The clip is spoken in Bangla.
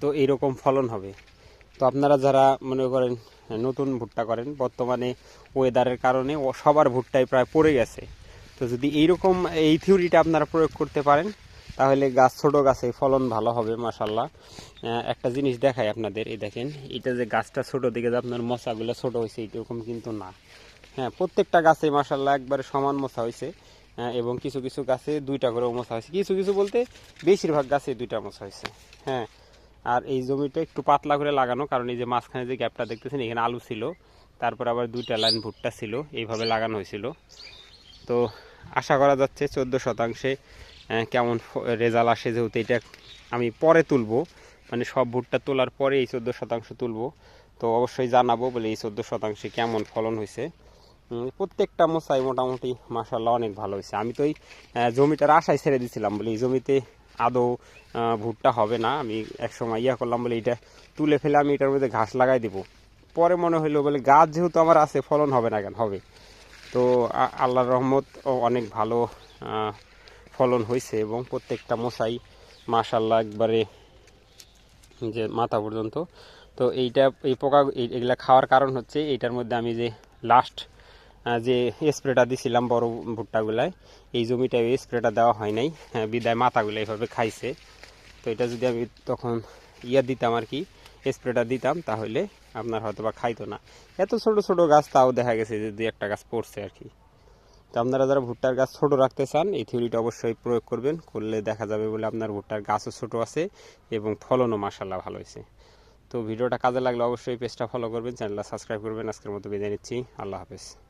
তো এইরকম ফলন হবে। তো আপনারা যারা মনে করেন নতুন ভুট্টা করেন, বর্তমানে ওয়েদারের কারণে সবার ভুট্টাই প্রায় পড়ে গেছে। তো যদি এইরকম এই থিওরিটা আপনারা প্রয়োগ করতে পারেন, তাহলে গাছ, ছোটো গাছে ফলন ভালো হবে মাসাল্লাহ একটা জিনিস দেখাই আপনাদের, এই দেখেন, এটা যে গাছটা ছোটো দিকে যে আপনার মশাগুলো ছোটো হয়েছে এরকম কিন্তু না। হ্যাঁ প্রত্যেকটা গাছে মাসাল্লাহ একবারে সমান মশা হয়েছে এবং কিছু কিছু গাছে দুইটা করে মশা হয়েছে। কিছু কিছু বলতে বেশিরভাগ গাছে দুইটা মশা হয়েছে। হ্যাঁ আর এই জমিটা একটু পাতলা করে লাগানো, কারণ এই যে মাঝখানে যে গ্যাপটা দেখতেছেন, এখানে আলু ছিল, তারপর আবার দুইটা লাইন ভুট্টা ছিল, এইভাবে লাগানো হয়েছিল। তো আশা করা যাচ্ছে চোদ্দ শতাংশে কেমন রেজাল্ট আসে যেহেতু এটা আমি পরে তুলবো। মানে সব ভুট্টা তোলার পরে এই চোদ্দ শতাংশ তুলবো। তো অবশ্যই জানাব বলে এই চোদ্দ শতাংশে কেমন ফলন হয়েছে। প্রত্যেকটা মশাই মোটামুটি মাসাল্লাহ অনেক ভালো হয়েছে। আমি তো এই জমিটার আশায় ছেড়ে দিছিলাম বলে এই জমিতে আদৌ ভুট্টা হবে না। আমি একসময় ইয়া করলাম, বলে এটা তুলে ফেলে আমি এটার মধ্যে ঘাস লাগাই দেবো। পরে মনে হইল, বলে গাছ যেহেতু আমার আছে, ফলন হবে না কেন? হবে। তো আল্লাহর রহমত অনেক ভালো ফলন হয়েছে এবং প্রত্যেকটা মশাই মাশাল্লাহ একবারে যে মাথা পর্যন্ত। তো এইটা, এই পোকা এগুলা খাওয়ার কারণ হচ্ছে, এইটার মধ্যে আমি যে লাস্ট যে স্প্রেটা দিছিলাম বড় ভুট্টাগুলায় এই জমিটায় স্প্রেটা দেওয়া হয় নাই। হ্যাঁ, বিদায় মাথাগুলো এইভাবে খাইছে। তো এটা যদি আমি তখন ইয়া দিতাম আর কি স্প্রেটা দিতাম তাহলে আপনার হয়তো বা খাইতো না। এত ছোট ছোট গাছ তাও দেখা গেছে যে দুই একটা গাছ পড়ছে আর কি। তো আপনারা যারা ভুট্টার গাছ ছোট রাখতে চান এই থিওরিটা অবশ্যই প্রয়োগ করবেন। করলে দেখা যাবে বলে আপনার ভুট্টার গাছও ছোট আছে এবং ফলনও মাসাল্লাহ ভালো হয়েছে। তো ভিডিওটা কাজে লাগলে অবশ্যই পেজটা ফলো করবেন চ্যানেলটা সাবস্ক্রাইব করবেন। আজকের মতো বিদায় নিচ্ছি। আল্লাহ হাফেজ।